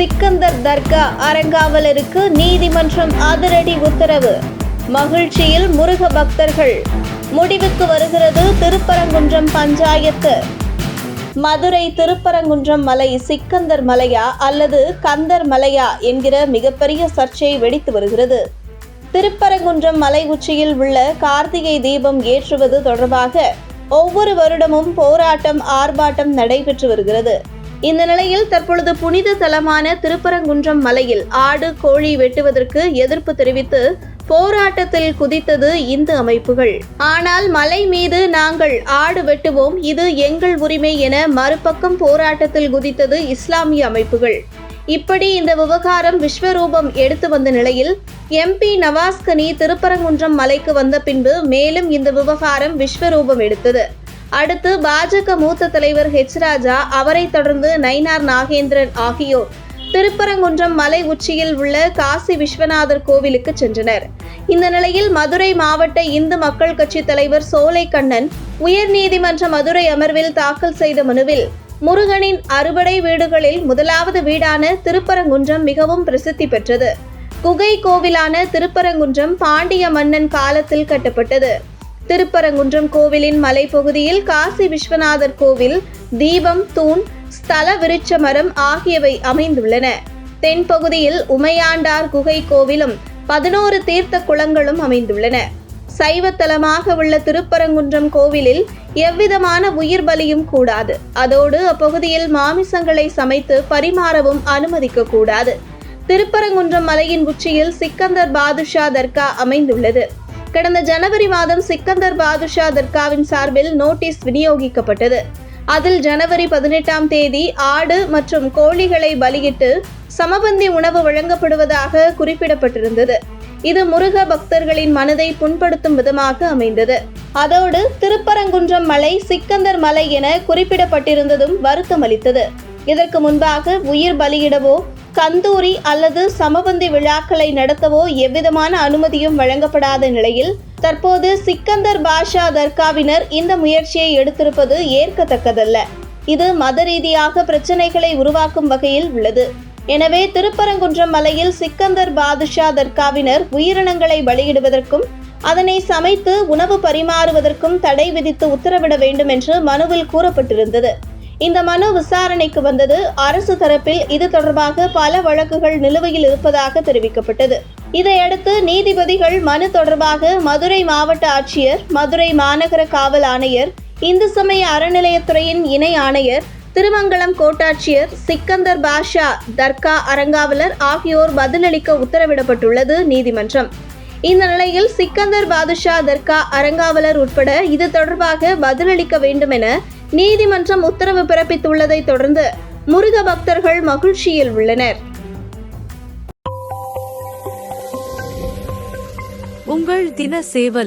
சிக்கந்தர் தர்கா அறங்காவலருக்கு நீதிமன்றம் அதிரடி உத்தரவு. மகிழ்ச்சியில் முருக பக்தர்கள். முடிவுக்கு வருகிறது திருப்பரங்குன்றம் பஞ்சாயத்து. மதுரை திருப்பரங்குன்றம் மலை சிக்கந்தர் மலையா அல்லது கந்தர் மலையா என்கிற மிகப்பெரிய சர்ச்சை வெடித்து வருகிறது. திருப்பரங்குன்றம் மலை உச்சியில் உள்ள கார்த்திகை தீபம் ஏற்றுவது தொடர்பாக ஒவ்வொரு வருடமும் போராட்டம் ஆர்ப்பாட்டம் நடைபெற்று வருகிறது. இந்த நிலையில் தற்பொழுது புனித தலமான திருப்பரங்குன்றம் மலையில் ஆடு கோழி வெட்டுவதற்கு எதிர்ப்பு தெரிவித்து போராட்டத்தில் குதித்தது இந்து அமைப்புகள். ஆனால் மலை மீது நாங்கள் ஆடு வெட்டுவோம் இது எங்கள் உரிமை என மறுபக்கம் போராட்டத்தில் குதித்தது இஸ்லாமிய அமைப்புகள். இப்படி இந்த விவகாரம் விஸ்வரூபம் எடுத்து வந்த நிலையில் எம்பி நவாஸ்கனி திருப்பரங்குன்றம் மலைக்கு வந்த பின்பு மேலும் இந்த விவகாரம் விஸ்வரூபம் எடுத்தது. அடுத்து பாஜக மூத்த தலைவர் ஹெச் ராஜா அவரைத் தொடர்ந்து நயினார் நாகேந்திரன் ஆகியோர். திருப்பரங்குன்றம் மலை உச்சியில் உள்ள காசி விஸ்வநாதர் கோவிலுக்கு சென்றனர். இந்த நிலையில் மதுரை மாவட்ட இந்து மக்கள் கட்சி தலைவர் சோலை கண்ணன் உயர்நீதிமன்ற மதுரை அமர்வில் தாக்கல் செய்த மனுவில் முருகனின் அறுபடை வீடுகளில் முதலாவது வீடான திருப்பரங்குன்றம் மிகவும் பிரசித்தி பெற்றது. குகை கோவிலான திருப்பரங்குன்றம் பாண்டிய மன்னன் காலத்தில் கட்டப்பட்டது. திருப்பரங்குன்றம் கோவிலின் மலைப்பகுதியில் காசி விஸ்வநாதர் கோவில் தீபம் தூண் ஸ்தல விருட்ச மரம் ஆகியவை அமைந்துள்ளன. தென்பகுதியில் உமையாண்டார் குகை கோவிலும் பதினோரு தீர்த்த குளங்களும் அமைந்துள்ளன. சைவத்தலமாக உள்ள திருப்பரங்குன்றம் கோவிலில் எவ்விதமான உயிர் பலியும் கூடாது. அதோடு அப்பகுதியில் மாமிசங்களை சமைத்து பரிமாறவும் அனுமதிக்க கூடாது. திருப்பரங்குன்றம் மலையின் உச்சியில் சிக்கந்தர் பாதுஷா தர்கா அமைந்துள்ளது. கடந்த ஜனவரி மாதம் சிக்கந்தர் பாதுஷா தர்காவின் சார்பில் நோட்டீஸ் விநியோகிக்கப்பட்டது. அதில் ஜனவரி பதினெட்டாம் தேதி ஆடு மற்றும் கோழிகளை பலியிட்டு சமபந்தி உணவு வழங்கப்படுவதாக குறிப்பிடப்பட்டிருந்தது. இது முருக பக்தர்களின் மனதை புண்படுத்தும் விதமாக அமைந்தது. அதோடு திருப்பரங்குன்றம் மலை சிக்கந்தர் மலை என குறிப்பிடப்பட்டிருந்ததும் வருத்தமளித்தது. இதற்கு முன்பாக உயிர் பலியிடவோ கந்தூரி அல்லது சமபந்தி விழாக்களை நடத்தவோ எவ்விதமான அனுமதியும் வழங்கப்படாத நிலையில் தற்போது சிக்கந்தர் பாஷா தர்காவினர் இந்த முயற்சியை எடுத்திருப்பது ஏற்கத்தக்கதல்ல. இது மத ரீதியாக பிரச்சனைகளை உருவாக்கும் வகையில் உள்ளது. எனவே திருப்பரங்குன்றம் மலையில் சிக்கந்தர் பாதுஷா தர்காவினர் உயிரினங்களை பலியிடுவதற்கும் அதனை சமைத்து உணவு பரிமாறுவதற்கும் தடை விதித்து உத்தரவிட வேண்டும் என்று மனுவில் கூறப்பட்டிருந்தது. இந்த மனு விசாரணைக்கு வந்தது அரசு தரப்பில். இது தொடர்பாக பல வழக்குகள் நிலுவையில் இருப்பதாக தெரிவிக்கப்பட்டது. இதையடுத்து நீதிபதிகள் மனு தொடர்பாக மதுரை மாவட்ட ஆட்சியர் மதுரை மாநகர காவல் ஆணையர் இந்து சமய அறநிலையத்துறையின் இணை ஆணையர் திருமங்கலம் கோட்டாட்சியர் சிக்கந்தர் பாஷா தர்கா அரங்காவலர் ஆகியோர் பதிலளிக்க உத்தரவிடப்பட்டுள்ளது நீதிமன்றம். இந்த நிலையில் சிக்கந்தர் பாதுஷா தர்கா அறங்காவலர் உட்பட இது தொடர்பாக பதிலளிக்க வேண்டும் என நீதிமன்றம் உத்தரவு பிறப்பித்துள்ளதை தொடர்ந்து முருக பக்தர்கள் மகிழ்ச்சியில் உள்ளனர். உங்கள் தின சேவல்